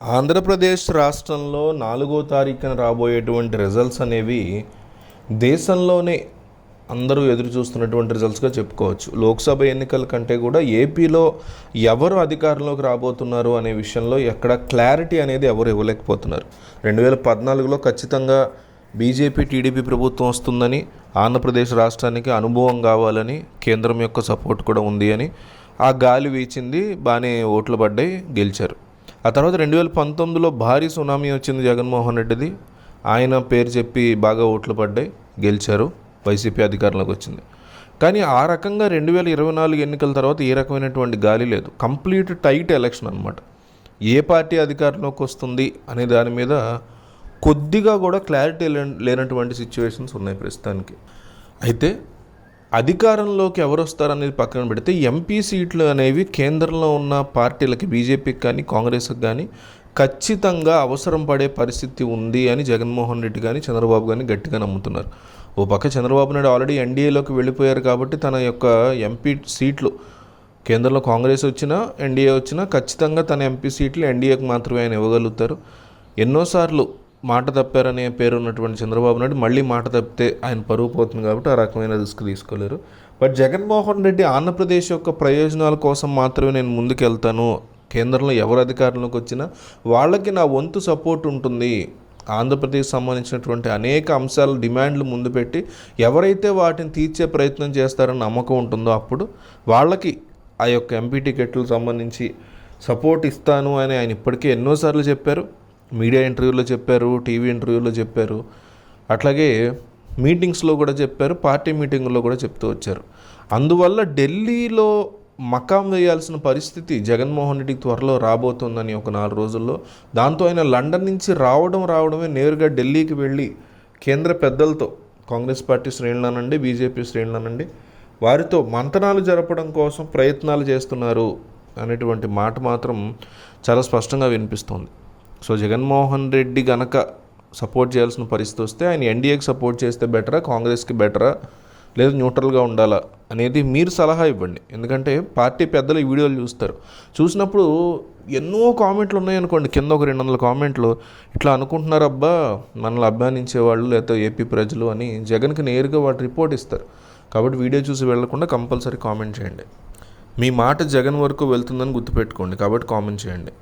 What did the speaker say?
ఆంధ్రప్రదేశ్ రాష్ట్రంలో నాలుగో తారీఖున రాబోయేటువంటి రిజల్ట్స్ అనేవి దేశంలోనే అందరూ ఎదురు చూస్తున్నటువంటి రిజల్ట్స్గా చెప్పుకోవచ్చు. లోక్సభ ఎన్నికల కంటే కూడా ఏపీలో ఎవరు అధికారంలోకి రాబోతున్నారు అనే విషయంలో ఎక్కడ క్లారిటీ అనేది ఎవరు ఇవ్వలేకపోతున్నారు. రెండు వేల పద్నాలుగులో ఖచ్చితంగా బీజేపీ టీడీపీ ప్రభుత్వం వస్తుందని ఆంధ్రప్రదేశ్ రాష్ట్రానికి అనుభవం కావాలని కేంద్రం యొక్క సపోర్ట్ కూడా ఉంది అని ఆ గాలి వీచింది బాగానే ఓట్లు పడ్డాయి గెలిచారు. ఆ తర్వాత రెండు వేల పంతొమ్మిదిలో భారీ సునామీ వచ్చింది జగన్మోహన్ రెడ్డిది. ఆయన పేరు చెప్పి బాగా ఓట్లు పడ్డాయి గెలిచారు వైసీపీ అధికారంలోకి వచ్చింది. కానీ ఆ రకంగా రెండు వేల ఇరవై నాలుగు ఎన్నికల తర్వాత ఏ రకమైనటువంటి గాలి లేదు. కంప్లీట్ టైట్ ఎలక్షన్ అనమాట ఏ పార్టీ అధికారంలోకి వస్తుంది అనే దాని మీద కొద్దిగా కూడా క్లారిటీ లేనటువంటి సిచ్యువేషన్స్ ఉన్నాయి ప్రస్తుతానికి. అయితే అధికారంలోకి ఎవరు వస్తారనేది పక్కన పెడితే ఎంపీ సీట్లు అనేవి కేంద్రంలో ఉన్న పార్టీలకి బీజేపీకి కానీ కాంగ్రెస్కి కానీ ఖచ్చితంగా అవసరం పడే పరిస్థితి ఉంది అని జగన్మోహన్ రెడ్డి కానీ చంద్రబాబు కానీ గట్టిగా నమ్ముతున్నారు. ఓ పక్క చంద్రబాబు నాయుడు ఆల్రెడీ ఎన్డీఏలోకి వెళ్ళిపోయారు కాబట్టి తన యొక్క ఎంపీ సీట్లు కేంద్రంలో కాంగ్రెస్ వచ్చినా ఎన్డీఏ వచ్చినా ఖచ్చితంగా తన ఎంపీ సీట్లు ఎన్డీఏకి మాత్రమే ఆయన ఇవ్వగలుగుతారు. ఎన్నోసార్లు మాట తప్పారనే పేరు ఉన్నటువంటి చంద్రబాబు నాయుడు మళ్ళీ మాట తప్పితే ఆయన పరువు పోతుంది కాబట్టి ఆ రకమైన రిస్క్ తీసుకోలేరు. బట్ జగన్మోహన్ రెడ్డి ఆంధ్రప్రదేశ్ యొక్క ప్రయోజనాల కోసం మాత్రమే నేను ముందుకు వెళ్తాను కేంద్రంలో ఎవరు అధికారంలోకి వచ్చినా వాళ్ళకి నా వంతు సపోర్ట్ ఉంటుంది. ఆంధ్రప్రదేశ్ సంబంధించినటువంటి అనేక అంశాల డిమాండ్లు ముందు పెట్టి ఎవరైతే వాటిని తీర్చే ప్రయత్నం చేస్తారని నమ్మకం ఉంటుందో అప్పుడు వాళ్ళకి ఆ యొక్క ఎంపీ టికెట్లు సంబంధించి సపోర్ట్ ఇస్తాను అని ఆయన ఇప్పటికే ఎన్నోసార్లు చెప్పారు. మీడియా ఇంటర్వ్యూలో చెప్పారు టీవీ ఇంటర్వ్యూలో చెప్పారు. అట్లాగే మీటింగ్స్లో కూడా చెప్పారు పార్టీ మీటింగ్లో కూడా చెప్తూ వచ్చారు. అందువల్ల ఢిల్లీలో మకాం వేయాల్సిన పరిస్థితి జగన్మోహన్ రెడ్డికి త్వరలో రాబోతుందని ఒక నాలుగు రోజుల్లో. దాంతో ఆయన లండన్ నుంచి రావడం రావడమే నేరుగా ఢిల్లీకి వెళ్ళి కేంద్ర పెద్దలతో కాంగ్రెస్ పార్టీ శ్రేణులనండి బీజేపీ శ్రేణులనండి వారితో మంతనాలు జరపడం కోసం ప్రయత్నాలు చేస్తున్నారు అనేటువంటి మాట మాత్రం చాలా స్పష్టంగా వినిపిస్తుంది. సో జగన్మోహన్ రెడ్డి గనక సపోర్ట్ చేయాల్సిన పరిస్థితి వస్తే ఆయన ఎన్డీఏకి సపోర్ట్ చేస్తే బెటరా కాంగ్రెస్కి బెటరా లేదా న్యూట్రల్గా ఉండాలా అనేది మీరు సలహా ఇవ్వండి. ఎందుకంటే పార్టీ పెద్దలు ఈ వీడియోలు చూస్తారు. చూసినప్పుడు ఎన్నో కామెంట్లు ఉన్నాయనుకోండి. కింద ఒక రెండు వందల కామెంట్లు ఇట్లా అనుకుంటున్నారు అబ్బా మనల్ని అభిమానించే వాళ్ళు లేకపోతే ఏపీ ప్రజలు అని జగన్కి నేరుగా వాటి రిపోర్ట్ ఇస్తారు. కాబట్టి వీడియో చూసి వెళ్ళకుండా కంపల్సరీ కామెంట్ చేయండి. మీ మాట జగన్ వరకు వెళ్తుందని గుర్తుపెట్టుకోండి. కాబట్టి కామెంట్ చేయండి.